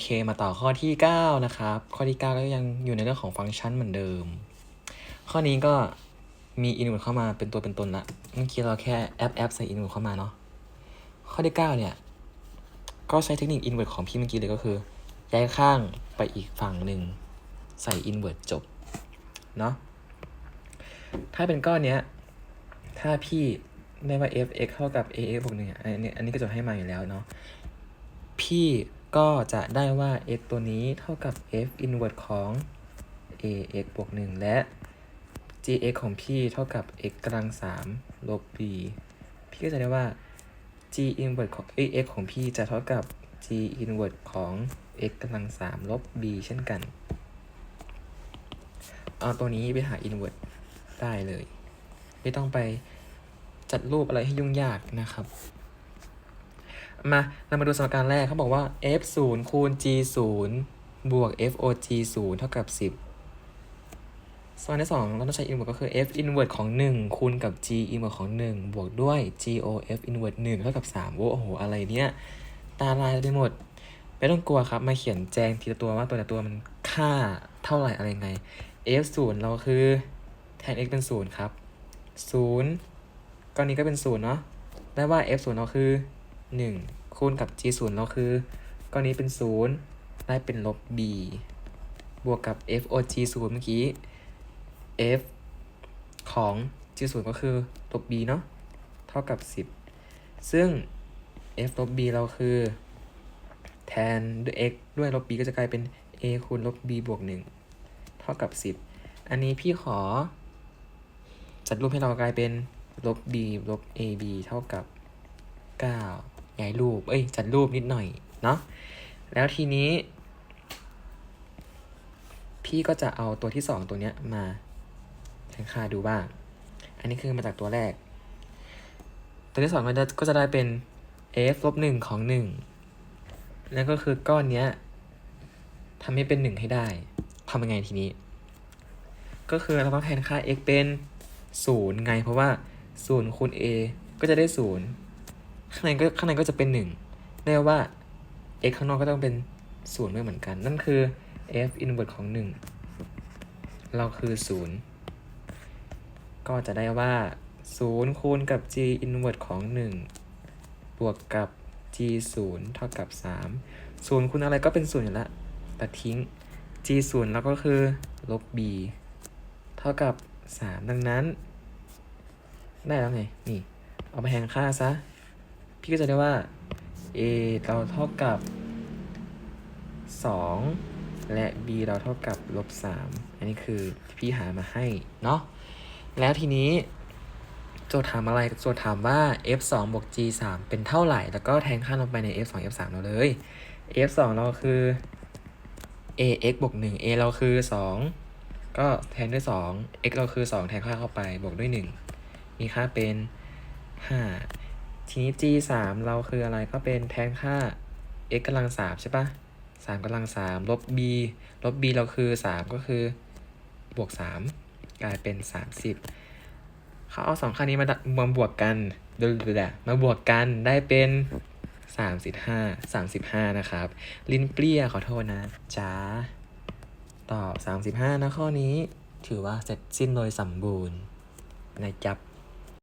เคมาต่อข้อที่ 9 นะครับ ข้อที่ 9 ก็ยังอยู่ในเรื่องของฟังก์ชันเหมือนเดิม ข้อนี้ก็มี input เข้ามาเป็นตัวเป็นตนละเมื่อกี้เราแค่แอปแอปใส่ input เข้ามาเนาะข้อที่ 9 เนี่ย ก็ใช้เทคนิค invert ของพี่เมื่อกี้เลยก็คือ ย้ายข้างไปอีกฝั่งหนึ่งใส่ invert จบเนาะถ้าเป็นก้อนเนี้ย ถ้าพี่ได้ว่า f(x) เท่ากับ ax บวกหนึ่งอันนี้อันนี้ก็จะให้มาอยู่แล้วเนาะพี่ ก็จะได้ว่า x ตัวนี้เท่ากับ f inverse ของ ax บวก 1 และ gx ของพี่เท่ากับ x กำลัง 3 ลบ b พี่ก็จะได้ว่า g inverse ของเอ้ย x ของพี่จะเท่ากับ g inverse ของ x กำลัง 3 ลบ b เช่นกัน เอาตัวนี้ไปหา inverse ได้เลย ไม่ต้องไปจัดรูปอะไรให้ยุ่งยากนะครับ มา เรามาดูสมการแรกเขาบอกว่า f 0คูณ g 0บวก f o g 0เท่ากับ 10สมการที่สองเราต้องใช้ inverse ก็คือ f inverse ของ 1 คูณกับ g inverse ของ 1 บวกด้วย g o f inverse 1เท่ากับ3โอ้โห อะไรเนี่ยตาลายไปหมด ไม่ต้องกลัวครับ มาเขียนแจงทีละตัวว่าตัวแต่ตัวมันค่าเท่าไหร่อะไรไง f 0เราคือแทน x เป็น 0 ครับ 0ก้อนนี้ก็เป็น 0 เนาะได้ว่า f 0เราคือ 1 คูณกับ g 0เราคือก้อนนี้เป็น 0 ได้เป็นลบ b บวกกับ f o g 0เมื่อกี้ f ของ g 0ก็คือลบ b เนาะ เท่ากับ 10 ซึ่ง f ลบ b เราคือ แทนด้วย x ด้วยลบ b ก็จะกลายเป็น a คูณลบ b บวก 1 เท่ากับ 10 อันนี้พี่ขอ จัดรูปให้เรากลายเป็นลบ b ลบ ab เท่ากับ 9 ย้ายรูป เอ้ย จัดรูปนิดหน่อยเนาะ แล้วทีนี้ พี่ก็จะเอาตัวที่2ตัวเนี้ยมาแทนค่าดูบ้าง อันนี้คือมาจากตัวแรก ตัวที่สองก็จะก็จะได้เป็น f ลบหนึ่งของหนึ่งนั่นก็คือก้อนเนี้ยทำให้เป็นหนึ่งให้ได้ทำยังไงทีนี้ ก็คือเราต้องแทนค่า x เป็นศูนย์ไงเพราะว่าศูนย์คูณ a ก็จะได้ศูนย์ ข้างในก็ข้างในก็จะเป็นหนึ่งเรียกว่า x ข้างนอกก็ต้องเป็นศูนย์ด้วยเหมือนกัน นั่นคือ f inverse ของหนึ่งเราคือศูนย์ก็จะได้ว่าศูนย์คูณกับ g inverse ของหนึ่งบวกกับ g 0 เท่ากับ 3 0คูณอะไรก็เป็น0อยู่แล้วตัดทิ้ง g 0แล้วก็คือลบ b เท่ากับ 3 ดังนั้น ได้แล้วไง นี่ เอาไปแทนค่าซะ พี่ก็จะได้ว่า a เราเท่ากับ 2 และ b เราเท่ากับลบ3อันนี้คือพี่หามาให้เนาะแล้วทีนี้โจทย์ถามอะไรโจทย์ถามว่า f 2บวก g 3เป็นเท่าไหร่ แล้วก็แทนค่าลงไปใน f 2 f 3เราเลย f 2เราคือ a x บวก1 a เราคือ 2 ก็แทนด้วย 2 x เราคือ 2 แทนค่าเข้าไปบวกด้วย 1 มีค่าเป็น 5 ทีนี้ g 3เราคืออะไรก็เป็นแทนค่า x กำลัง3ใช่ปะ3กำลัง3ลบ b ลบ b เราคือ3ก็คือบวก3กลายเป็น30เขาเอาสองค่านี้มาดมาบวกกันดูดูแมาบวกกันได้เป็นสามสิบห้าสามสิบห้านะครับ ลิ้นเปรี้ยขอโทษนะจ้าตอบสามสิบห้านะข้อนี้ถือว่าเสร็จสิ้นโดยสมบูรณ์นะจับ